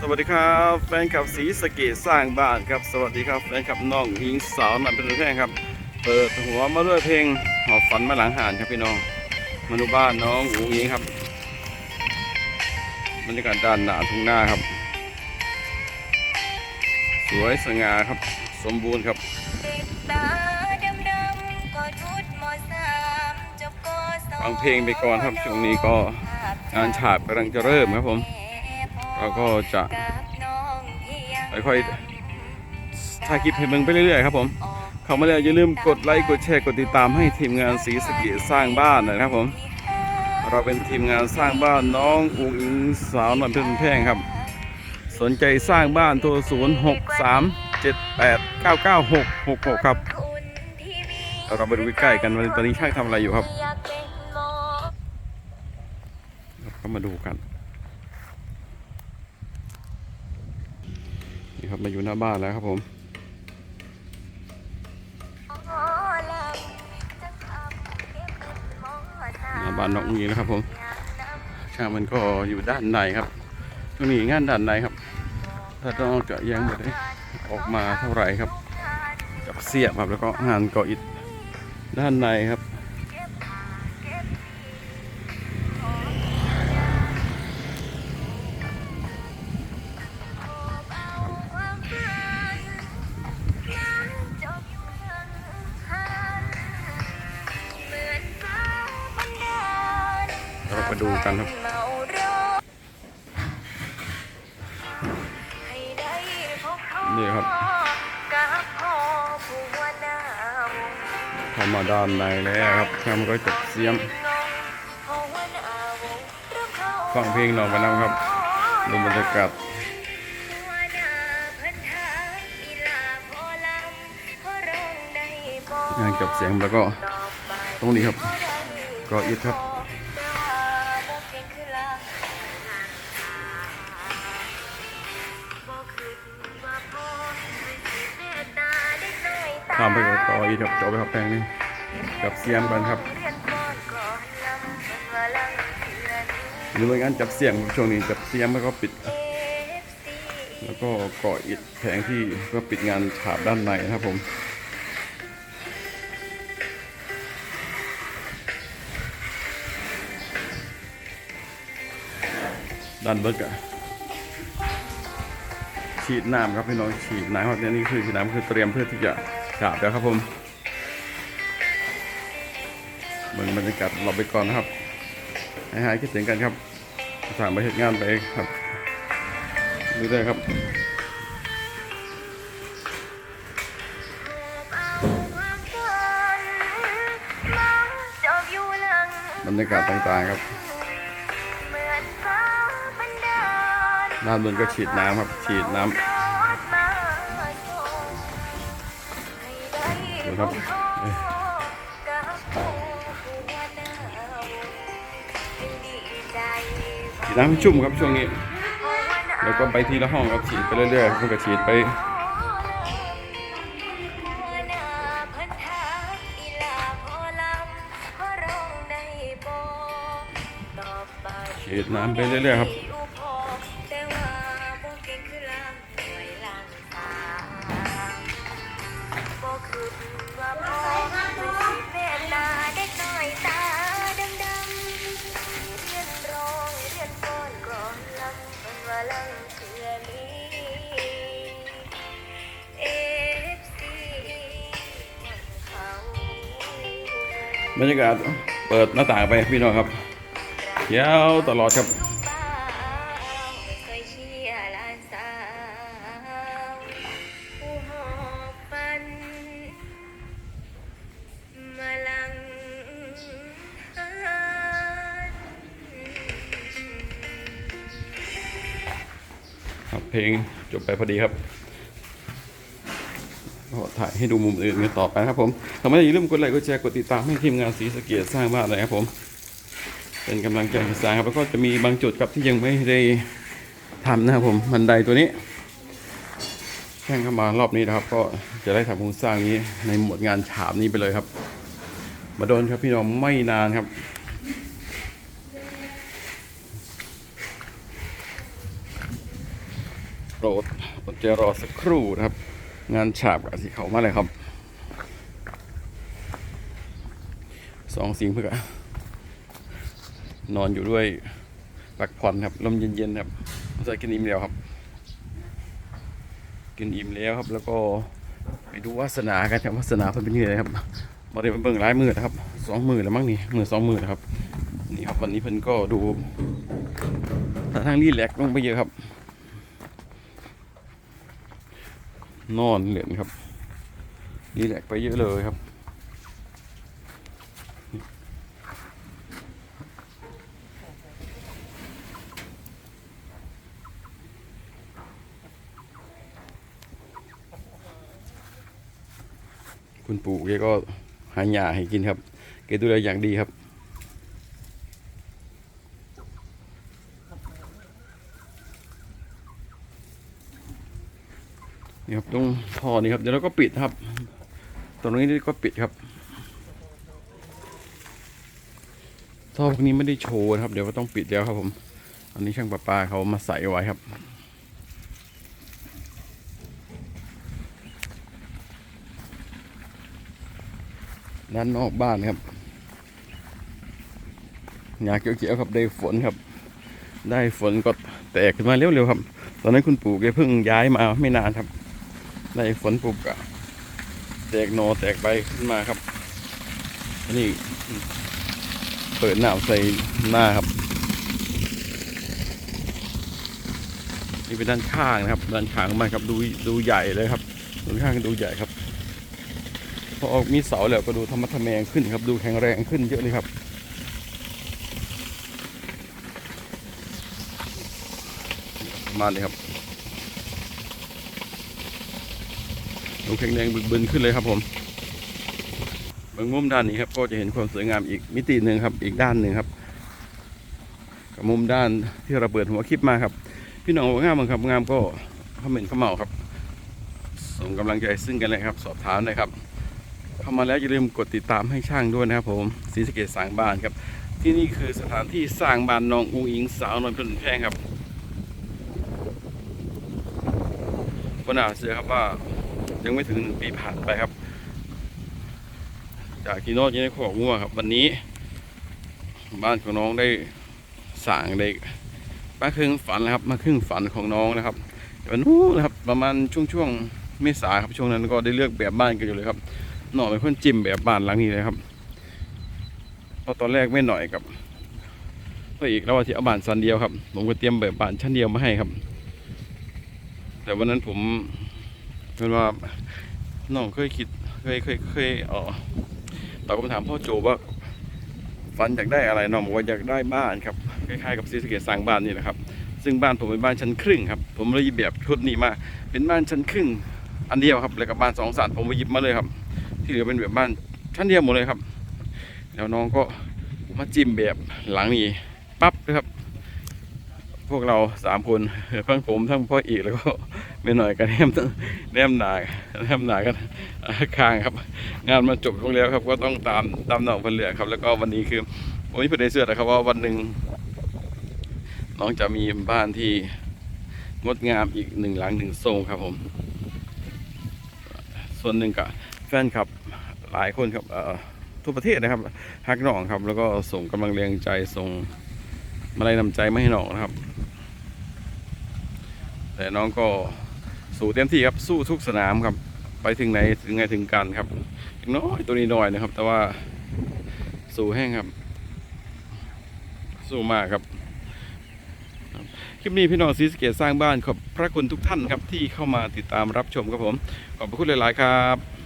สวัสดีครับแฟนคลับสีสเกตสร้างบ้านครับ สวัสดีครับแฟนคลับน้องหญิงสาวนันเป็นแพงครับ เปิดหัวมาด้วยเพลงหอบฝันมาหลังหานครับพี่น้องมาดูบ้านน้องอุ๋งอิงครับบรรยากาศด้านหน้าทุ่งหน้าครับ สวยสง่าครับ สมบูรณ์ครับฟังเพลงไปก่อนครับช่วงนี้ก็งานฉาบกำลังจะเริ่มครับผม เราก็จะกับน้องที่ยังค่อยๆถ่ายคลิปให้เบิ่งไปเรื่อยๆครับผมเข้ามาแล้วอย่าลืมกดไลค์กดแชร์กดติดตามให้ทีมงานสีสะเกตสร้างบ้านหน่อยนะครับผม เราเป็นทีมงานสร้างบ้านน้องอุ๋งอิงสาวน้อยเพชรแพงครับ สนใจสร้างบ้านโทร 0 6 3 7 8 9 9 6 6 6 ครับคุณที่มีเราไปดูใกล้ๆกันว่าตอนนี้ช่างทำอะไรอยู่ครับอยากเป็นหมอก็มาดูกัน ครับมาอยู่หน้าบ้านแล้วครับผมหมอลำจะทำให้เป็นหมอสาหน้าบ้านน้องอุ๋งอิงนะครับผมช่างมันก็อยู่ด้านในครับตรงนี้งานด้านในครับ ถ้าต้องจะยังไม่ได้ออกมาเท่าไหร่ครับจับเสียบครับแล้วก็งานก่ออิฐด้านในครับ กันครับนี่ครับเข้ามาด้านในแล้วครับช่มันก็จับเสียมฟังเพลงหน่อยไปนำครับดูบรรยากาศงานจับเสียงแล้วก็ตรงนี้ครับก่ออิฐครับ ข้ามไปกับต่ออีกครับจบไปครับแปลงนี้กับเสียมกันครับหรือว่างานจับเสียงช่วงนี้จับเสียมแล้วก็ปิด แล้วก็ก่ออิฐแผงที่ก็ปิดงานฉาบด้านในนะครับผมด้านเบิร์กอะฉีดน้ำครับพี่น้องฉีดน้ำครับเนี่ยนี่คือฉีดน้ำคือเตรียมเพื่อที่จะ ฉาบแล้วครับผมเบิ่งบรรยากาศเราไปก่อนนะครับให้หายคิดถึงกันครับสามไปเหตุงานไปครับดูได้ครับบรรยากาศต่างๆครับด้านบนก็ฉีดน้ำครับ ฉีดน้ำ ครับเอ้ยฉีดน้ำให้ชุ่มครับช่วงนี้ แล้วก็ไปทีละห้องครับฉีดไปเรื่อยๆมันก็ฉีดไปฉีดน้ำไปเรื่อยๆครับ บรรยากาศเปิดหน้าต่างไปพี่น้องครับยาวตลอดครับเคยเชียร์หลานสาวผู้หอบฝันมาลังหานครับเพลงจบไปพอดีครับ ก็ถ่ายให้ดูมุมอื่นกันต่อไปครับผมทำไมอย่าลืมกดไลค์กดแชร์กดติดตามให้ทีมงานสีสะเกียสร้างบ้านเลยครับผม เป็นกำลังใจให้สร้างครับแล้วก็จะมีบางจุดครับที่ยังไม่ได้ทำนะครับผมบันไดตัวนี้แข่งเข้ามารอบนี้นะครับ ก็จะได้ทำโครงสร้างนี้ในหมวดงานฉาบนี้ไปเลยครับ มาโดนครับพี่น้องไม่นานครับโปรดอดใจรอสักครู่นะครับ งานฉาบกับสีเขามาเลยครับสองสิงเพื่อนอนอยู่ด้วยพักผ่อนครับลมเย็นๆครับใส่กินอิ่มแล้วครับ กินอิ่มแล้วครับ แล้วก็ไปดูวาสนากันครับวาสนาเพิ่นเป็นยังไงครับมาเรียนเบิ่งหลายมือนะครับสองมือแล้วมั้งนี่มือสองมือนะครับนี่ครับวันนี้เพิ่นก็ดูท่าทางรีแลกซ์ลงไปเยอะครับ นอนเหรียญครับรีแลกไปเยอะเลยครับ คุณปู่แกก็หาหญ้าให้กินครับแกดูแลอย่างดีครับ ครับตรงท่อนี้ครับเดี๋ยวเราก็ปิดครับ ตรงนี้ก็ปิดครับท่อพวกนี้ไม่ได้โชว์นะครับ เดี๋ยวก็ต้องปิดแล้วครับผม อันนี้ช่างประปาเขามาใส่ไว้ครับด้านนอกบ้านครับหญ้าเขียวๆครับได้ฝนครับ ได้ฝนก็แตกขึ้นมาเร็วๆครับ ตอนนั้นคุณปู่แกเพิ่งย้ายมาไม่นานครับ ได้ฝนปุบก็แตกหนอแตกใบขึ้นมาครับอันนี่เปิดหนาวใส่หน้าครับ นี่เป็นด้านข้างนะครับ ด้านข้างมันครับดูดูใหญ่เลยครับด้านข้างดูใหญ่ครับพอออกมีเสาแล้วก็ดูธรรมะทะแมงขึ้นครับ ดูแข็งแรงขึ้นเยอะเลยครับมาณนี้ครับ ดูแข็งแรงบึกบึนขึ้นเลยครับผมเบื้องมุมด้านนี้ครับก็จะเห็นความสวยงามอีกมิติหนึ่งครับ อีกด้านหนึ่งครับกับมุมด้านที่เราเปิดหัวคลิปมาครับ พี่น้องว่างามบ้งครับงามก็คอมเมนต์เข้ามาครับ ส่งกำลังใจซึ่งกันเลยครับ สอบถามนะครับ เข้ามาแล้วอย่าลืมกดติดตามให้ช่างด้วยนะครับ ผมศรีสะเกดสร้างบ้านครับ ที่นี่คือสถานที่สร้างบ้านน้องอุ้งอิงสาวนนท์พลินแพงครับก็น่าเชื่อครับว่า ยังไม่ถึงหนึ่งปีผ่านไปครับ จากกีโนตยังได้ขอกงัวครับ วันนี้ บ้านของน้องได้สร้างได้มาครึ่งฝันแล้วครับ มาครึ่งฝันของน้องนะครับวันนู้นะครับประมาณช่วงช่วงๆเมษาครับช่วงนั้นก็ได้เลือกแบบบ้านกันอยู่เลยครับ หน่อเป็นคนจิ้มแบบบ้านหลังนี้เลยครับเพราะตอนแรกไม่หน่อยกับพระเอกเราว่าที่เอาบ้านสันเดียวครับ ผมก็เตรียมแบบบ้านชั้นเดียวมาให้ครับ แต่วันนั้นผม เป็นว่าน้องเคยคิดเคยเคยเคยเออตอบคำถามพ่อโจว่าฝันอยากได้อะไรน้องบอกว่าอยากได้บ้านครับคล้ายๆกับซีสเกตสร้างบ้านนี่แหละครับ ซึ่งบ้านผมเป็นบ้านชั้นครึ่งครับ ผมเลยยิบแบบชุดนี้มา เป็นบ้านชั้นครึ่ง อันเดียวครับแล้วกับบ้านสองสันผมไปหยิบมาเลยครับ ที่เหลือเป็นแบบบ้านชั้นเดียวหมดเลยครับ แล้วน้องก็มาจิ้มแบบหลังนี้ปั๊บนะครับ พวกเราสามคนทั้งผมทั้งพ่ออีกแล้วก็ ไม่หน่อยกันแนมแนมหนาแนมหนากันข้างครับ งานมาจบลงแล้วครับ ก็ต้องตามตามน้องพันเหลือครับ แล้วก็วันนี้คือผมม่เพิ่ได้เสื้อนะครับว่าวันหนึ่งน้องจะมีบ้านที่งดงามอีกหนึ่งหลังหนึ่งทรงครับผม ส่วนหนึ่งกับแฟนคลับหลายคนครับเอ่อทั่วประเทศนะครับฮักน้องครับ แล้วก็ส่งกำลังแรงใจส่งมาลัยนำใจมาให้น้องนะครับ แต่น้องก็ สู้เต็มที่ครับสู้ทุกสนามครับ ไปถึงไหนถึงไงถึงกันครับอย่างน้อยตัวนี้น้อยนะครับ แต่ว่าสู้แห้งครับ สู้มากครับคลิปนี้พี่น้องซีสเกตสร้างบ้านขอบพระคุณทุกท่านครับที่เข้ามาติดตามรับชมครับผม ขอบพระคุณหลาย ๆ ครับ